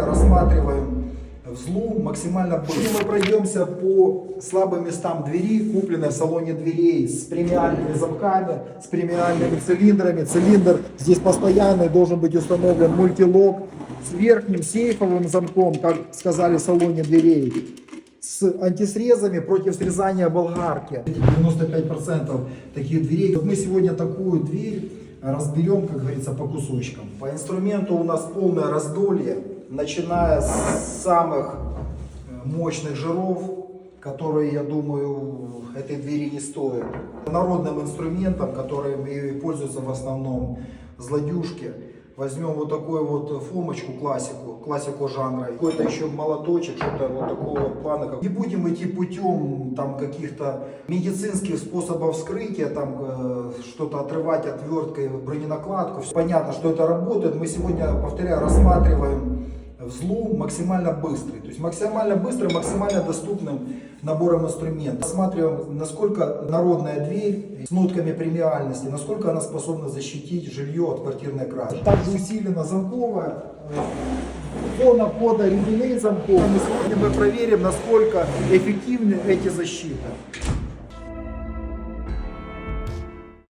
Рассматриваем взлом максимально быстро. Мы пройдемся по слабым местам двери, купленной в салоне дверей с премиальными замками, с премиальными цилиндрами. Цилиндр здесь постоянный, должен быть установлен мультилок с верхним сейфовым замком, как сказали в салоне дверей. С антисрезами против срезания болгарки. 95% таких дверей. Вот мы сегодня такую дверь разберем, как говорится, по кусочкам. По инструменту у нас полное раздолье, начиная с самых э, мощных жиров, которые, я думаю, этой двери не стоят. Народным инструментом, которым и пользуются в основном злодюжки, возьмем вот такую вот фомочку, классику, классику жанра, какой-то еще молоточек, что-то вот такого плана. Не будем идти путем там каких-то медицинских способов вскрытия, там э, что-то отрывать отверткой, броненакладку. Понятно, что это работает. Мы сегодня, повторяю, рассматриваем взлом максимально быстрый. То есть максимально быстрым, максимально доступным набором инструментов. Рассматриваем, насколько народная дверь с нотками премиальности, насколько она способна защитить жилье от квартирной кражи. Также усилена замковая, э, фона входа резюме замков. И сегодня мы проверим, насколько эффективны эти защиты.